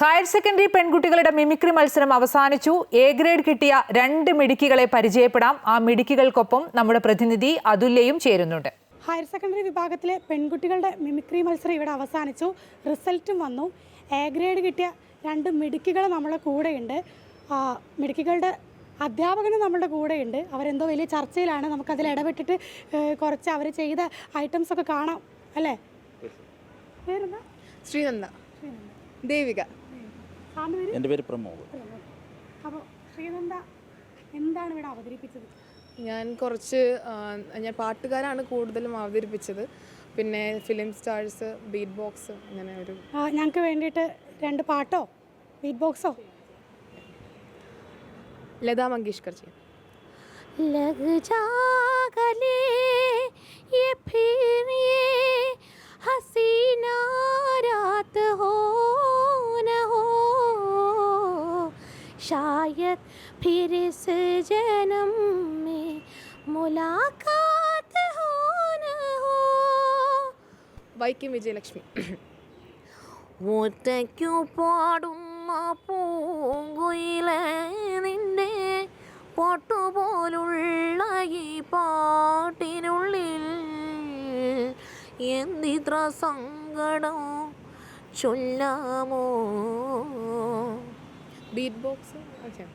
Higher secondary പെൺകുട്ടികളുടെ mimicry മത്സരം അവസാനിച്ചു. എ ഗ്രേഡ് കിട്ടിയ രണ്ട് മിടുക്കികളെ പരിചയപ്പെടാം. ആ മിടുക്കികൾക്കൊപ്പം നമ്മുടെ പ്രതിനിധി അതുല്യയും ചേരുന്നുണ്ട്. ഹയർ സെക്കൻഡറി വിഭാഗത്തിലെ പെൺകുട്ടികളുടെ മിമിക്രി മത്സരം ഇവിടെ അവസാനിച്ചു. റിസൾട്ടും വന്നു. എ ഗ്രേഡ് കിട്ടിയ രണ്ട് മിടുക്കികൾ നമ്മളെ കൂടെയുണ്ട്. ആ, മിടുക്കികളുടെ അധ്യാപകനും നമ്മുടെ കൂടെയുണ്ട്. അവരെന്തോ വലിയ ചർച്ചയിലാണ്. നമുക്കതിൽ ഇടപെട്ടിട്ട് കുറച്ച് അവർ ചെയ്ത ഐറ്റംസ് ഒക്കെ കാണാം. അല്ലേ? പേരെന്താ? ശ്രീനന്ദ. ദേവിക. എൻ്റെ പേര് പ്രമോദ് അപ്പോൾ ശ്രീനന്ദ എന്താണ് ഇവിടെ അവതരിപ്പിച്ചത് ഞാൻ കുറച്ച് ആ, ഞാൻ പാട്ടുകാരാണ് കൂടുതലും അവതരിപ്പിച്ചത് പിന്നെ ഫിലിം സ്റ്റാഴ്സ് ബീറ്റ് ബോക്സ് അങ്ങനെ ഒരു ആ, ഞങ്ങൾക്ക് വേണ്ടിയിട്ട് രണ്ട് പാട്ടോ ബീറ്റ് ബോക്സോ ലതാ മങ്കേഷ്കർ ചെയ്യും लग जा गले ये फिर ये हसीना रात शायद फिर इस जन्म में मुलाकात हो न हो വൈക്കം വിജയലക്ഷ്മി ഒറ്റയ്ക്കു പാടുന്ന പൂങ്കുയിലെ നിന്റെ പൊട്ടുപോലുള്ള ഈ പാട്ടിനുള്ളിൽ എന്തിത്ര സങ്കടം ചൊല്ലാമോ ബീറ്റ് ബോക്സ് ഓക്കെ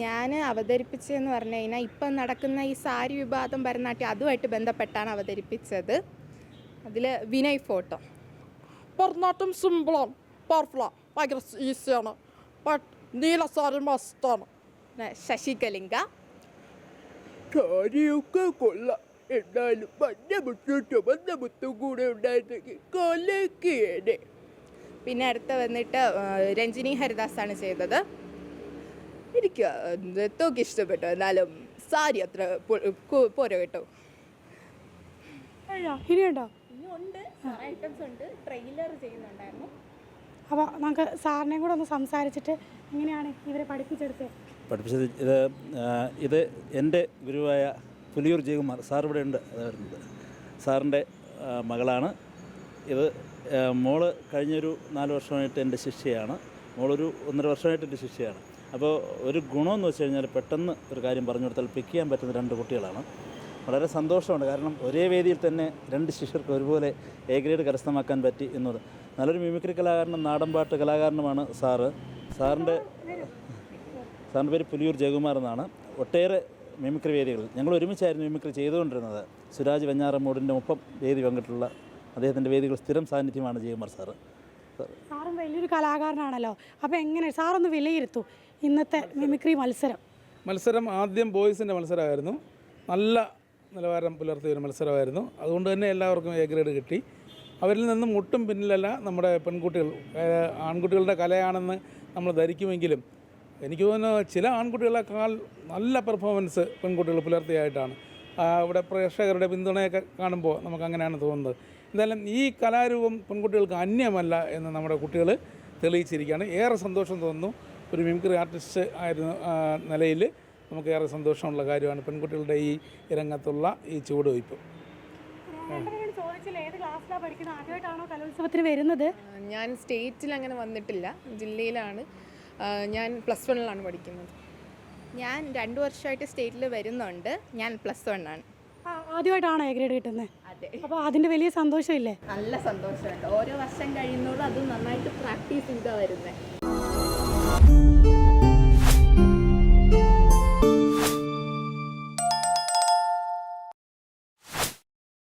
ഞാൻ അവതരിപ്പിച്ചതെന്ന് പറഞ്ഞു കഴിഞ്ഞാൽ ഇപ്പം നടക്കുന്ന ഈ സാരി വിവാദം ഭരതനാട്യം അതുമായിട്ട് ബന്ധപ്പെട്ടാണ് അവതരിപ്പിച്ചത്. അതിൽ വിനയ് ഫോട്ടോ. ഭരതനാട്യം സിമ്പിളാണ് പവർഫുള്ളാണ് ഭയങ്കര ഈസിയാണ് ബട്ട് നീല സാരി മസ്റ്റാണ് പിന്നെ ശശികലിംഗ സാരിയൊക്കെ കൊള്ളാം എന്നാലും മഞ്ഞ മുട്ടും ചുമന്ന മുത്തും കൂടെ ഉണ്ടായിരുന്നെങ്കിൽ കൊലക്കേനെ പിന്നെ അടുത്ത് വന്നിട്ട് രഞ്ജിനി രഞ്ജിനി ഹരിദാസാണ് ചെയ്തത്. എനിക്ക് നൃത്തമൊക്കെ ഇഷ്ടപ്പെട്ടു എന്നാലും സാരി അത്ര പോരോ കേട്ടോ. ഇനിയുണ്ടോ? ഉണ്ട്. ഐറ്റംസ് ഉണ്ട്. ട്രെയിലർ ചെയ്യുന്നുണ്ടായിരുന്നു. അപ്പോൾ നമുക്ക് സാറിനെ കൂടെ ഒന്ന് സംസാരിച്ചിട്ട് എങ്ങനെയാണ് ഇവരെ പഠിപ്പിച്ചെടുത്തത് പഠിപ്പിച്ചത് ഇത് ഇത് എന്റെ ഗുരുവായ പുലിയൂർ ജയകുമാർ സാർ ഇവിടെ ഉണ്ട്. അത് വരുന്നത്. സാറിന്റെ മകളാണ്. ഇത് മോൾ കഴിഞ്ഞൊരു നാല് വർഷമായിട്ട് എന്റെ ശിഷ്യയാണ്. മോളൊരു ഒന്നര വർഷമായിട്ട് എന്റെ ശിഷ്യയാണ്. അപ്പോൾ ഒരു ഗുണമെന്ന് വെച്ച് കഴിഞ്ഞാൽ പെട്ടെന്ന് ഒരു കാര്യം പറഞ്ഞു കൊടുത്താൽ പിക്ക് ചെയ്യാൻ പറ്റുന്ന രണ്ട് കുട്ടികളാണ്. വളരെ സന്തോഷമുണ്ട്. കാരണം ഒരേ വേദിയിൽ തന്നെ രണ്ട് ശിഷ്യർക്ക് ഒരുപോലെ എ ഗ്രേഡ് കരസ്ഥമാക്കാൻ പറ്റി എന്നത്. നല്ലൊരു മിമിക്രി കലാകാരനും നാടൻപാട്ട് കലാകാരനുമാണ് സാറ്. സാറിന്റെ സാറിന്റെ പേര് പുലിയൂർ ജയകുമാർ എന്നാണ്. ഒട്ടേറെ മിമിക്രി വേദികൾ ഞങ്ങൾ ഒരുമിച്ചായിരുന്നു മിമിക്രി ചെയ്തുകൊണ്ടിരുന്നത്. സുരാജ് വെഞ്ഞാറമ്മൂടിന്റെ ഒപ്പം വേദി പങ്കിട്ടുള്ള അദ്ദേഹത്തിന്റെ വേദികൾ സ്ഥിരം സാന്നിധ്യമാണ് ജയകുമാർ സാറ്. സാർ സാറും വലിയൊരു കലാകാരനാണല്ലോ. അപ്പോൾ എങ്ങനെ സാറൊന്ന് വിലയിരുത്തു ഇന്നത്തെ മിമിക്രി മത്സരം? മത്സരം ആദ്യം ബോയ്സിന്റെ മത്സരമായിരുന്നു. നല്ല നിലവാരം പുലർത്തിയ ഒരു മത്സരമായിരുന്നു. അതുകൊണ്ട് തന്നെ എല്ലാവർക്കും എ ഗ്രേഡ് കിട്ടി. അവരിൽ നിന്നും ഒട്ടും പിന്നിലല്ല നമ്മുടെ പെൺകുട്ടികൾ. ആൺകുട്ടികളുടെ കലയാണെന്ന് നമ്മൾ ധരിക്കുമെങ്കിലും എനിക്ക് തോന്നുന്നു ചില ആൺകുട്ടികളെക്കാൾ നല്ല പെർഫോമൻസ് പെൺകുട്ടികൾ പുലർത്തിയായിട്ടാണ്. ഇവിടെ പ്രേക്ഷകരുടെ പിന്തുണയൊക്കെ കാണുമ്പോൾ നമുക്ക് അങ്ങനെയാണ് തോന്നുന്നത്. എന്തായാലും ഈ കലാരൂപം പെൺകുട്ടികൾക്ക് അന്യമല്ല എന്ന് നമ്മുടെ കുട്ടികൾ തെളിയിച്ചിരിക്കുകയാണ്. ഏറെ സന്തോഷം തോന്നുന്നു. ഒരു മിമിക്രി ആർട്ടിസ്റ്റ് ആയിരുന്ന നിലയിൽ നമുക്ക് ഏറെ സന്തോഷമുള്ള കാര്യമാണ് പെൺകുട്ടികളുടെ ഈ രംഗത്തുള്ള ഈ ചുവടുവയ്പ്. ചോദിച്ചില്ല ഏത് ക്ലാസ്സിലാണ് പഠിക്കുന്നത്? ആദ്യമായിട്ടാണോ കലോത്സവത്തിന് വരുന്നത്? ഞാൻ സ്റ്റേറ്റിൽ അങ്ങനെ വന്നിട്ടില്ല ജില്ലയിലാണ്. ഞാൻ പ്ലസ് വണ്ണിലാണ് പഠിക്കുന്നത്. ഞാൻ രണ്ടു വർഷമായിട്ട് സ്റ്റേറ്റിൽ വരുന്നുണ്ട്. ഞാൻ പ്ലസ് വണ്ണാണ് ആദ്യമായിട്ടാണോ എ ഗ്രേഡ് കിട്ടുന്നത് അതെ. അപ്പോൾ അതിന്റെ വലിയ സന്തോഷമില്ലേ? നല്ല സന്തോഷമുണ്ട്. ഓരോ വർഷം കഴിയുന്നതോടും അത് നന്നായിട്ട് പ്രാക്ടീസ് ചെയ്താണ് വരുന്നത്